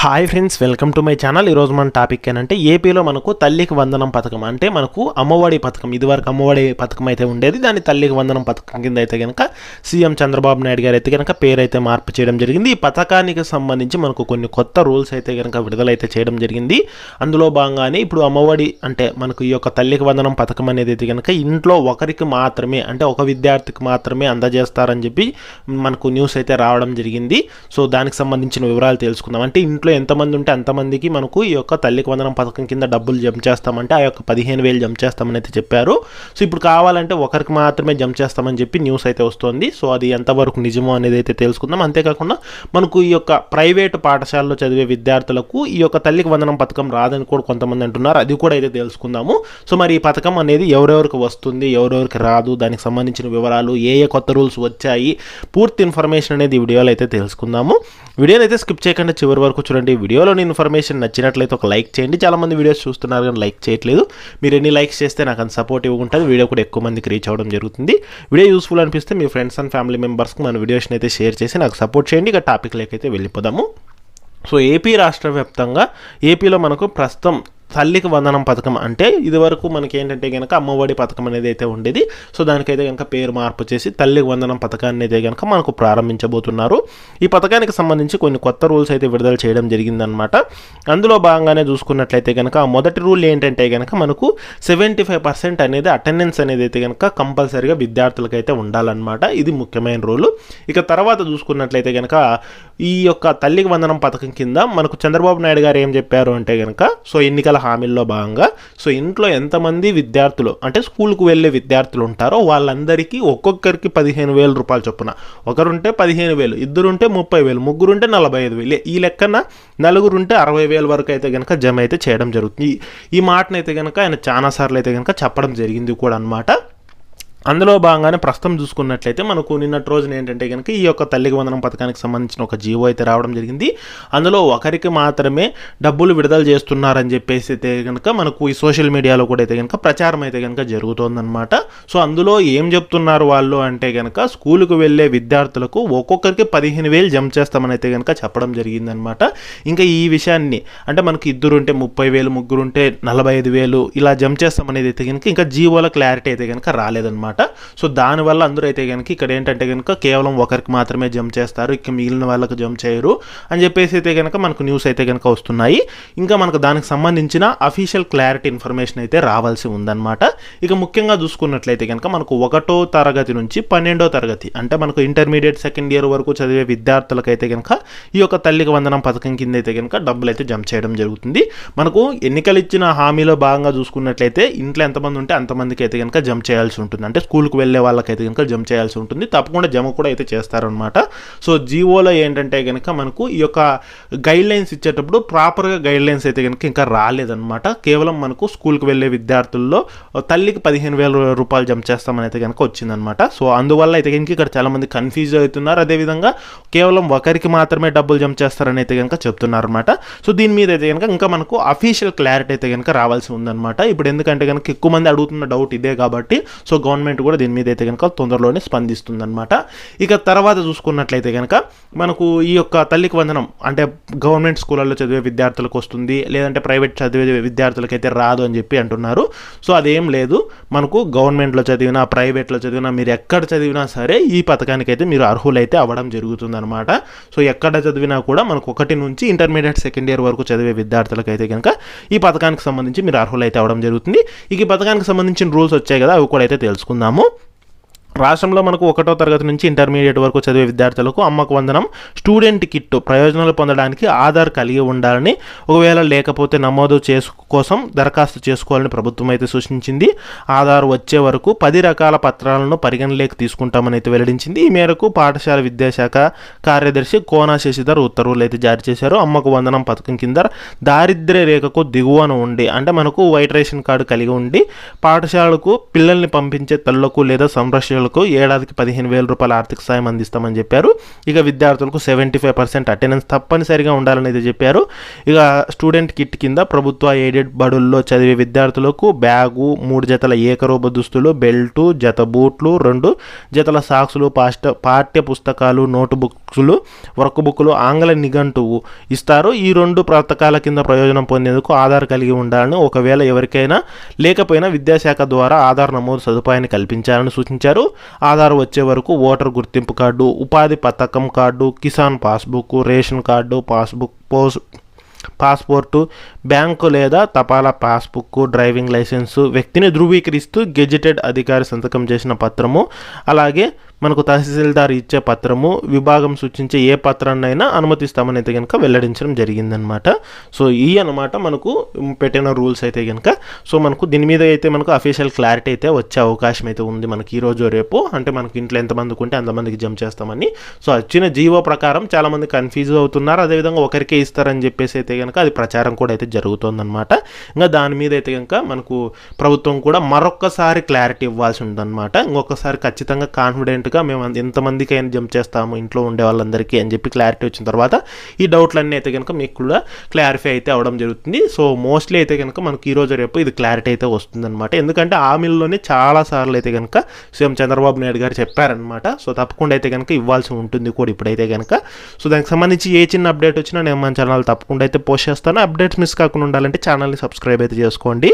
Hi friends welcome to my channel ఈరోజు మన topic ఏంటంటే ఏపీలో మనకు తల్లికి వందనం పథకం. అంటే మనకు అమ్మఒడి పథకం. ఇదివరకు అమ్మఒడి పథకం అయితే ఉండేది. దాని తల్లికి వందనం పథకం కింద అయితే కనుక సీఎం చంద్రబాబు నాయుడు గారు అయితే కనుక పేరు అయితే మార్పు చేయడం జరిగింది. ఈ పథకానికి సంబంధించి మనకు కొన్ని కొత్త రూల్స్ అయితే కనుక విడుదలైతే చేయడం జరిగింది. అందులో భాగంగానే ఇప్పుడు అమ్మఒడి అంటే మనకు ఈ యొక్క తల్లికి వందనం పథకం అనేది అయితే కనుక ఇంట్లో ఒకరికి మాత్రమే అంటే ఒక విద్యార్థికి మాత్రమే అందజేస్తారని చెప్పి మనకు న్యూస్ అయితే రావడం జరిగింది. సో దానికి సంబంధించిన వివరాలు తెలుసుకుందాం. అంటే ఇంట్లో ఎంతమంది ఉంటే అంతమందికి మనకు ఈ యొక్క తల్లికి వందనం పథకం కింద డబ్బులు జమ చేస్తామంటే ఆ యొక్క పదిహేను వేలు జమ చేస్తామని అయితే చెప్పారు. సో ఇప్పుడు కావాలంటే ఒకరికి మాత్రమే జమ చేస్తామని చెప్పి న్యూస్ అయితే వస్తుంది. సో అది ఎంతవరకు నిజమో అనేది అయితే తెలుసుకుందాం. అంతేకాకుండా మనకు ఈ యొక్క ప్రైవేటు పాఠశాలలో చదివే విద్యార్థులకు ఈ యొక్క తల్లికి వందనం పథకం రాదని కూడా కొంతమంది అంటున్నారు. అది కూడా అయితే తెలుసుకుందాము. సో మరి ఈ పథకం అనేది ఎవరెవరికి వస్తుంది ఎవరెవరికి రాదు దానికి సంబంధించిన వివరాలు ఏ ఏ కొత్త రూల్స్ వచ్చాయి పూర్తి ఇన్ఫర్మేషన్ అనేది ఈ వీడియోలో అయితే తెలుసుకుందాము. వీడియోని అయితే స్కిప్ చేయకుండా చివరి వరకు చూడండి. వీడియోలోని ఇన్ఫర్మేషన్ నచ్చినట్లయితే ఒక లైక్ చేయండి. చాలా మంది వీడియోస్ చూస్తున్నారు కానీ లైక్ చేయట్లేదు. మీరు ఎన్ని లైక్స్ చేస్తే నాకు అంత సపోర్టివ్ ఉంటుంది వీడియో కూడా ఎక్కువ మందికి రీచ్ అవ్వడం జరుగుతుంది. వీడియో యూస్ఫుల్ అనిపిస్తే మీ ఫ్రెండ్స్ అండ్ ఫ్యామిలీ మెంబర్స్కి మన వీడియోస్ని అయితే షేర్ చేసి నాకు సపోర్ట్ చేయండి. ఇక టాపిక్ అయితే వెళ్ళిపోదాము. సో ఏపీ రాష్ట్ర వ్యాప్తంగా ఏపీలో మనకు ప్రస్తుతం తల్లికి వందనం పథకం అంటే ఇదివరకు మనకి ఏంటంటే కనుక అమ్మఒడి పథకం అనేది అయితే ఉండేది సో దానికైతే కనుక పేరు మార్పు చేసి తల్లికి వందనం పథకాన్ని అయితే కనుక మనకు ప్రారంభించబోతున్నారు. ఈ పథకానికి సంబంధించి కొన్ని కొత్త రూల్స్ అయితే విడుదల చేయడం జరిగిందనమాట అందులో భాగంగానే చూసుకున్నట్లయితే కనుక మొదటి రూల్ ఏంటంటే కనుక మనకు సెవెంటీ ఫైవ్ పర్సెంట్ అనేది అటెండెన్స్ అనేది అయితే కనుక కంపల్సరీగా విద్యార్థులకు అయితే ఉండాలన్నమాట. ఇది ముఖ్యమైన రూల్. ఇక తర్వాత చూసుకున్నట్లయితే కనుక ఈ యొక్క తల్లికి వందనం పథకం కింద మనకు చంద్రబాబు నాయుడు గారు ఏం చెప్పారు అంటే కనుక సో ఎన్నికల హామీల్లో భాగంగా. సో ఇంట్లో ఎంతమంది విద్యార్థులు అంటే స్కూల్కు వెళ్ళే విద్యార్థులు ఉంటారో వాళ్ళందరికీ ఒక్కొక్కరికి పదిహేను వేల రూపాయలు చొప్పున. ఒకరుంటే పదిహేను వేలు ఇద్దరుంటే ముప్పై వేలు ముగ్గురుంటే నలభై ఐదు వేలు. ఈ లెక్కన నలుగురుంటే అరవై వేల వరకు అయితే కనుక జమ అయితే చేయడం జరుగుతుంది. ఈ- మాటనైతే కనుక ఆయన చాలాసార్లు అయితే కనుక చెప్పడం జరిగింది కూడా అనమాట అందులో భాగంగానే ప్రస్తుతం చూసుకున్నట్లయితే మనకు నిన్నటి రోజున ఏంటంటే కనుక ఈ యొక్క తల్లికి వందనం పథకానికి సంబంధించిన ఒక జీవో అయితే రావడం జరిగింది. అందులో ఒకరికి మాత్రమే డబ్బులు విడుదల చేస్తున్నారని చెప్పేసి అయితే కనుక మనకు ఈ సోషల్ మీడియాలో కూడా అయితే కనుక ప్రచారం అయితే కనుక జరుగుతోందనమాట సో అందులో ఏం చెప్తున్నారు వాళ్ళు అంటే కనుక స్కూలుకు వెళ్ళే విద్యార్థులకు ఒక్కొక్కరికి పదిహేను వేలు జమ చేస్తామని అయితే కనుక చెప్పడం జరిగిందనమాట ఇంకా ఈ విషయాన్ని అంటే మనకి ఇద్దరుంటే ముప్పై వేలు ముగ్గురు ఉంటే నలభై ఐదు వేలు ఇలా జమ చేస్తామనేది అయితే కనుక ఇంకా జీవోల క్లారిటీ అయితే కనుక రాలేదన్నమాట. సో దానివల్ల అందరూ అయితే కనుక ఇక్కడ ఏంటంటే కనుక కేవలం ఒకరికి మాత్రమే జంప్ చేస్తారు ఇక మిగిలిన వాళ్ళకి జంప్ చేయరు అని చెప్పేసి అయితే కనుక మనకు న్యూస్ అయితే కనుక వస్తున్నాయి. ఇంకా మనకు దానికి సంబంధించిన అఫీషియల్ క్లారిటీ ఇన్ఫర్మేషన్ అయితే రావాల్సి ఉందన్నమాట. ఇక ముఖ్యంగా చూసుకున్నట్లయితే కనుక మనకు ఒకటో తరగతి నుంచి పన్నెండో తరగతి అంటే మనకు ఇంటర్మీడియట్ సెకండ్ ఇయర్ వరకు చదివే విద్యార్థులకైతే కనుక ఈ యొక్క తల్లికి వందనం పథకం కింద అయితే కనుక డబ్బులు అయితే జంప్ చేయడం జరుగుతుంది. మనకు ఎన్నికలు ఇచ్చిన హామీలో భాగంగా చూసుకున్నట్లయితే ఇంట్లో ఎంతమంది ఉంటే అంతమందికి అయితే కనుక జంప్ చేయాల్సి ఉంటుంది అంటే స్కూల్కి వెళ్ళే వాళ్ళకైతే కనుక జమ చేయాల్సి ఉంటుంది. తప్పకుండా జమ కూడా అయితే చేస్తారనమాట సో జీవోలో ఏంటంటే కనుక మనకు ఈ యొక్క గైడ్ లైన్స్ ఇచ్చేటప్పుడు ప్రాపర్గా గైడ్ లైన్స్ అయితే కనుక ఇంకా రాలేదన్నమాట. కేవలం మనకు స్కూల్కి వెళ్ళే విద్యార్థుల్లో తల్లికి పదిహేను వేల రూపాయలు జమ చేస్తామని అయితే కనుక వచ్చిందనమాట సో అందువల్ల అయితే కనుక ఇక్కడ చాలామంది కన్ఫ్యూజ్ అవుతున్నారు. అదేవిధంగా కేవలం ఒకరికి మాత్రమే డబ్బులు జమ చేస్తారని అయితే కనుక చెప్తున్నారు అనమాట సో దీని మీద అయితే కనుక ఇంకా మనకు అఫీషియల్ క్లారిటీ అయితే కనుక రావాల్సి ఉందన్నమాట. ఇప్పుడు ఎందుకంటే కనుక ఎక్కువ మంది అడుగుతున్న డౌట్ ఇదే కాబట్టి సో గవర్నమెంట్ కూడా దీని మీద అయితే కనుక తొందరలోనే స్పందిస్తుందన్నమాట. ఇక తర్వాత చూసుకున్నట్లయితే కనుక మనకు ఈ యొక్క తల్లికి వందనం అంటే గవర్నమెంట్ స్కూళ్ళల్లో చదివే విద్యార్థులకు వస్తుంది లేదంటే ప్రైవేట్ చదివే విద్యార్థులకి అయితే రాదు అని చెప్పి అంటున్నారు. సో అదేం లేదు. మనకు గవర్నమెంట్లో చదివినా ప్రైవేట్లో చదివినా మీరు ఎక్కడ చదివినా సరే ఈ పథకానికి అయితే మీరు అర్హులైతే అవ్వడం జరుగుతుందన్నమాట. సో ఎక్కడ చదివినా కూడా మనకు ఒకటి నుంచి ఇంటర్మీడియట్ సెకండ్ ఇయర్ వరకు చదివే విద్యార్థులకు అయితే కనుక ఈ పథకానికి సంబంధించి మీరు అర్హులైతే అవ్వడం జరుగుతుంది. ఇక ఈ పథకానికి సంబంధించిన రూల్స్ వచ్చాయి కదా అవి కూడా అయితే తెలుసుకుందాము రాష్ట్రంలో మనకు ఒకటో తరగతి నుంచి ఇంటర్మీడియట్ వరకు చదివే విద్యార్థులకు అమ్మకు వందనం స్టూడెంట్ కిట్ ప్రయోజనాలు పొందడానికి ఆధార్ కలిగి ఉండాలని ఒకవేళ లేకపోతే నమోదు చేసు కోసం దరఖాస్తు చేసుకోవాలని ప్రభుత్వం అయితే సూచించింది. ఆధార్ వచ్చే వరకు పది రకాల పత్రాలను పరిగణలోకి తీసుకుంటామని అయితే వెల్లడించింది. ఈ మేరకు పాఠశాల విద్యాశాఖ కార్యదర్శి కోనా శశిధర్ ఉత్తర్వులు అయితే జారీ చేశారు. అమ్మకు వందనం పథకం కింద దారిద్ర్య రేఖకు దిగువన ఉండి అంటే మనకు వైట్ రేషన్ కార్డు కలిగి ఉండి పాఠశాలకు పిల్లల్ని పంపించే తల్లకు లేదా సంరక్షకులకు విద్యార్థులకు ఏడాదికి పదిహేను వేల రూపాయల ఆర్థిక సాయం అందిస్తామని చెప్పారు. ఇక విద్యార్థులకు సెవెంటీ ఫైవ్ పర్సెంట్ అటెండెన్స్ తప్పనిసరిగా ఉండాలని అయితే చెప్పారు. ఇక స్టూడెంట్ కిట్ కింద ప్రభుత్వ ఎయిడెడ్ బడుల్లో చదివే విద్యార్థులకు బ్యాగు మూడు జతల ఏకరూప దుస్తులు బెల్టు జత బూట్లు రెండు జతల సాక్సులు పాష్ట పాఠ్య పుస్తకాలు నోటు బుక్స్లు వర్క్ బుక్లు ఆంగ్ల నిఘంటువు ఇస్తారు. ఈ రెండు పథకాల కింద ప్రయోజనం పొందేందుకు ఆధార్ కలిగి ఉండాలని ఒకవేళ ఎవరికైనా లేకపోయినా విద్యాశాఖ ద్వారా ఆధార్ నమోదు సదుపాయాన్ని కల్పించాలని సూచించారు. ఆధార్ వచ్చే వరకు ఓటర్ గుర్తింపు కార్డు ఉపాధి పథకం card Kisan passbook ration card passbook పోస్ పాస్పోర్టు బ్యాంకు లేదా తపాలా పాస్బుక్ డ్రైవింగ్ లైసెన్సు వ్యక్తిని ధృవీకరిస్తూ గెజిటెడ్ అధికారి సంతకం చేసిన పత్రము అలాగే మనకు తహసీల్దార్ ఇచ్చే పత్రము విభాగం సూచించే ఏ పత్రాన్నైనా అనుమతిస్తామని అయితే కనుక వెల్లడించడం జరిగిందనమాట సో ఈ అనమాట మనకు పెట్టిన రూల్స్ అయితే కనుక సో మనకు దీని మీద అయితే మనకు అఫీషియల్ క్లారిటీ అయితే వచ్చే అవకాశం అయితే ఉంది మనకి ఈరోజు రేపు. అంటే మనకి ఇంట్లో ఎంతమందికి ఉంటే అంతమందికి జంప్ చేస్తామని. సో వచ్చిన జీవో ప్రకారం చాలామంది కన్ఫ్యూజ్ అవుతున్నారు. అదేవిధంగా ఒకరికే ఇస్తారని చెప్పేసి అయితే కనుక అది ప్రచారం కూడా అయితే జరుగుతుందన్నమాట. ఇంకా దాని మీద అయితే కనుక మనకు ప్రభుత్వం కూడా మరొక్కసారి క్లారిటీ ఇవ్వాల్సి ఉందన్నమాట. ఇంకొకసారి ఖచ్చితంగా కాన్ఫిడెంట్ కాన్ఫిడెంట్గా మేము ఎంతమందికి అయినా జంప్ చేస్తాము ఇంట్లో ఉండే వాళ్ళందరికీ అని చెప్పి క్లారిటీ వచ్చిన తర్వాత ఈ డౌట్లన్నీ అయితే కనుక మీకు కూడా క్లారిఫై అయితే అవడం జరుగుతుంది. సో మోస్ట్లీ అయితే కనుక మనకి ఈ రోజు రేపు ఇది క్లారిటీ అయితే వస్తుందన్నమాట. ఎందుకంటే ఆమెల్లోనే చాలా సార్లు అయితే కనుక సీఎం చంద్రబాబు నాయుడు గారు చెప్పారనమాట సో తప్పకుండా అయితే కనుక ఇవ్వాల్సి ఉంటుంది కూడా ఇప్పుడైతే కనుక సో దానికి సంబంధించి ఏ చిన్న అప్డేట్ వచ్చినా నేను మన ఛానల్ తప్పకుండా అయితే పోస్ట్ చేస్తాను. అప్డేట్స్ మిస్ కాకుండా ఉండాలంటే ఛానల్ని సబ్స్క్రైబ్ అయితే చేసుకోండి.